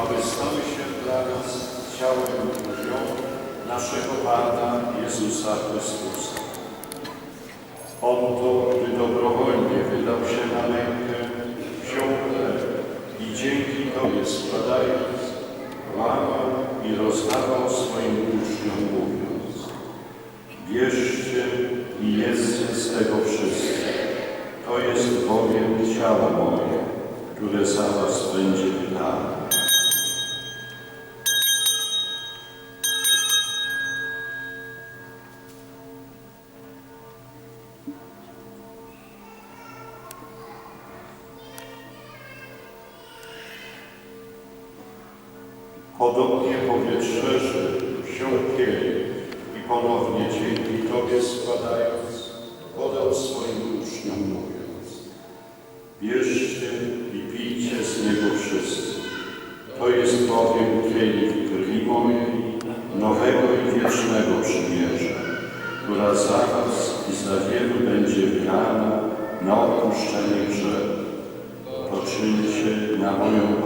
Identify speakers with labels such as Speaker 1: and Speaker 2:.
Speaker 1: aby stały się dla nas ciałem i krwią naszego Pana Jezusa Chrystusa. On to, gdy dobrowolnie wydał się na mękę, wziął chleb i dzięki Tobie składając, łamał i rozdawał swoim uczniom mówiąc Bierzcie i jedzcie z tego wszyscy. To jest bowiem ciało moje, które za was będzie wydane. Podobnie po wieczerzy wziął kielich i ponownie dzięki Tobie składając, podał swoim uczniom mówiąc Bierzcie i pijcie z niego wszyscy. To jest bowiem kielich krwi mojej, nowego i wiecznego przymierza, która za was i za wielu będzie wylana na odpuszczenie grzechu. To czyńcie na moją